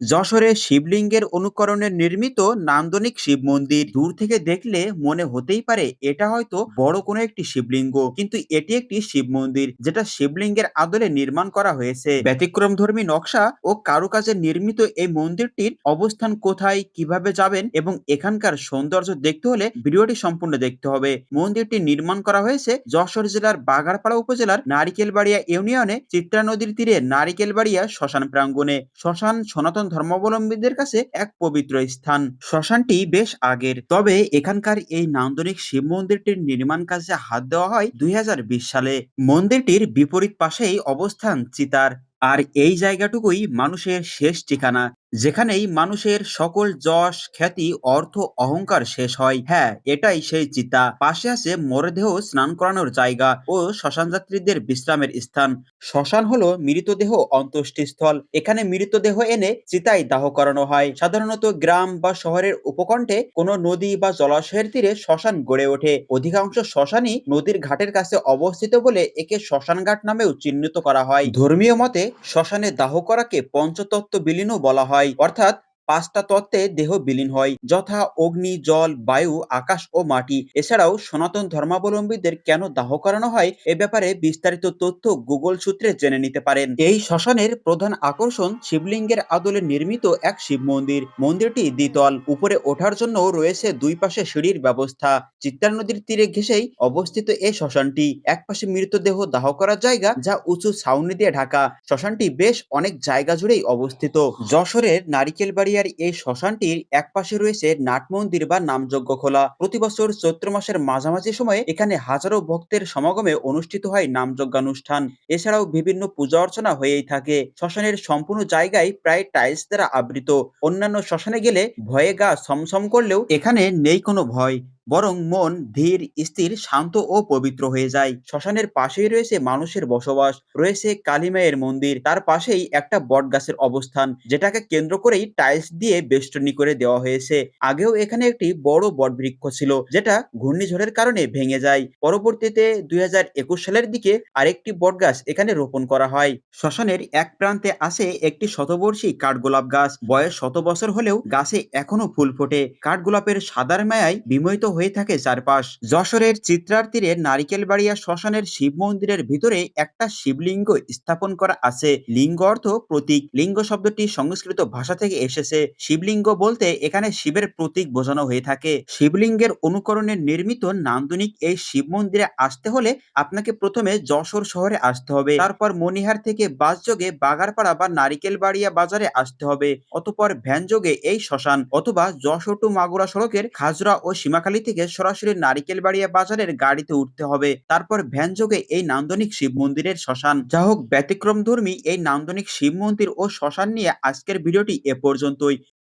যশোরে শিবলিঙ্গের অনুকরণে নির্মিত নান্দনিক শিব মন্দির দূর থেকে দেখলে মনে হতেই পারে এটা হয়তো বড় কোনো একটি শিবলিঙ্গ। কিন্তু এটি একটি শিব মন্দির যেটা শিবলিঙ্গের আদলে নির্মাণ করা হয়েছে। ব্যতিক্রমধর্মী নকশা ও কারুকাজে নির্মিত এই মন্দিরটির অবস্থান কোথায়, কীভাবে যাবেন এবং এখানকার সৌন্দর্য দেখতে হলে ভিডিওটি সম্পূর্ণ দেখতে হবে। মন্দিরটি নির্মাণ করা হয়েছে যশোর জেলার বাগারপাড়া উপজেলার নারিকেলবাড়িয়া ইউনিয়নে চিত্রা নদীর তীরে নারিকেলবাড়িয়া শ্মশান প্রাঙ্গণে। শ্মশান সনাতন ধর্মাবলম্বীদের কাছে এক পবিত্র স্থান। শ্মশানটি বেশ আগের। তবে এখানকার এই নান্দনিক শিব মন্দিরটির নির্মাণ কাজে হাত দেওয়া হয় দুই হাজার বিশ সালে। মন্দিরটির বিপরীত পাশেই অবস্থান চিতার। আর এই জায়গাটুকুই মানুষের শেষ ঠিকানা। যেখানেই মানুষের সকল যশ, খ্যাতি, অর্থ, অহংকার শেষ হয়। হ্যাঁ এটাই সেই চিতা। পাশে আছে মরদেহ স্নান করানোর জায়গা ও শ্মশান যাত্রীদের বিশ্রামের স্থান। শ্মশান হলো মৃতদেহ অন্ত্যেষ্টিস্থল। এখানে মৃতদেহ এনে চিতায় দাহ করানো হয়। সাধারণত গ্রাম বা শহরের উপকণ্ঠে কোনো নদী বা জলাশয়ের তীরে শ্মশান গড়ে ওঠে। অধিকাংশ শ্মশানই নদীর ঘাটের কাছে অবস্থিত বলে একে শ্মশান ঘাট নামেও চিহ্নিত করা হয়। ধর্মীয় মতে, শ্মশানে দাহ করাকে পঞ্চতত্ত্ব বিলীনও বলা হয়। অর্থাৎ পাঁচটা তত্ত্বে দেহ বিলীন হয়। যথা অগ্নি, জল, বায়ু, আকাশ ও মাটি। এছাড়াও সনাতন ধর্মাবলম্বীদের কেন দাহ করানো হয়, এ ব্যাপারে বিস্তারিত তথ্য গুগল সূত্রে জেনে নিতে পারেন। এই শ্মশানের প্রধান আকর্ষণ শিবলিঙ্গের আদলে নির্মিত এক শিব মন্দির। মন্দিরটি দ্বিতল, উপরে ওঠার জন্য রয়েছে দুই পাশে সিঁড়ির ব্যবস্থা। চিত্রা নদীর তীরে ঘেঁষেই অবস্থিত এই শ্মশানটি। এক পাশে মৃতদেহ দাহ করার জায়গা যা উঁচু ছাউনি দিয়ে ঢাকা। শ্মশানটি বেশ অনেক জায়গা জুড়েই অবস্থিত। যশোরের নারিকেলবাড়িয়ার এই শ্মশানটির এক পাশে রয়েছে নাট মন্দির বা নামযজ্ঞ খোলা। প্রতি বছর চৈত্র মাসের মাঝামাঝি সময়ে এখানে হাজারো ভক্তের সমাগমে অনুষ্ঠিত হয় নামযজ্ঞানুষ্ঠান। এছাড়াও বিভিন্ন পূজা অর্চনা হয়েই থাকে। শ্মশানের সম্পূর্ণ জায়গায় প্রায় টাইলস দ্বারা আবৃত। অন্যান্য শ্মশানে গেলে ভয়ে গা সমসম করলেও এখানে নেই কোনো ভয়। বরং মন ধীর, স্থির, শান্ত ও পবিত্র হয়ে যায়। শ্মশানের পাশেই রয়েছে মানুষের বসবাস, রয়েছে কালীমায়ের মন্দির, তার পাশেই একটা বট গাছের অবস্থান, যেটাকে কেন্দ্র করেই টাইলস দিয়ে বেষ্টনী করে দেওয়া হয়েছে। আগেও এখানে একটি বড় বট বৃক্ষ ছিল, যেটা ঘূর্ণিঝড়ের কারণে ভেঙে যায়। পরবর্তীতে দুই হাজার একুশ সালের দিকে আরেকটি বট গাছ এখানে রোপণ করা হয়। শ্মশানের এক প্রান্তে আছে একটি শতবর্ষী কাঠগোলাপ গাছ। বয়স শত বছর হলেও গাছে এখনও ফুল ফোটে। কাঠগোলাপের সাদার মায়ায় বিমোহিত হয়ে থাকে চারপাশ। যশোরের চিত্রার তীরে নারিকেলবাড়িয়া শ্মশানের শিব মন্দিরের ভিতরে একটা শিবলিঙ্গ স্থাপন করা আছে। লিঙ্গ অর্থ প্রতীক। লিঙ্গ শব্দটি সংস্কৃত ভাষা থেকে এসেছে। শিবলিঙ্গ বলতে এখানে শিবের প্রতীক বোঝানো হয়ে থাকে। শিবলিঙ্গের অনুকরণে নির্মিত নান্দনিক এই শিব মন্দিরে আসতে হলে আপনাকে প্রথমে যশোর শহরে আসতে হবে। তারপর মনিহার থেকে বাস যোগে বাগারপাড়া বা নারিকেলবাড়িয়া বাজারে আসতে হবে। অতপর ভ্যান যোগে এই শ্মশান অথবা যশোর টু মাগুরা সড়কের খাজরা ও সীমাখালী থেকে সরাসরি নারিকেল বাড়িয়া বাজারের গাড়িতে উঠতে হবে। তারপর ভ্যানযোগে এই নান্দনিক শিব মন্দিরের শ্মশান। যা হোক ব্যতিক্রম ধর্মী এই নান্দনিক শিব মন্দির ও শ্মশান নিয়ে আজকের ভিডিওটি এ পর্যন্তই।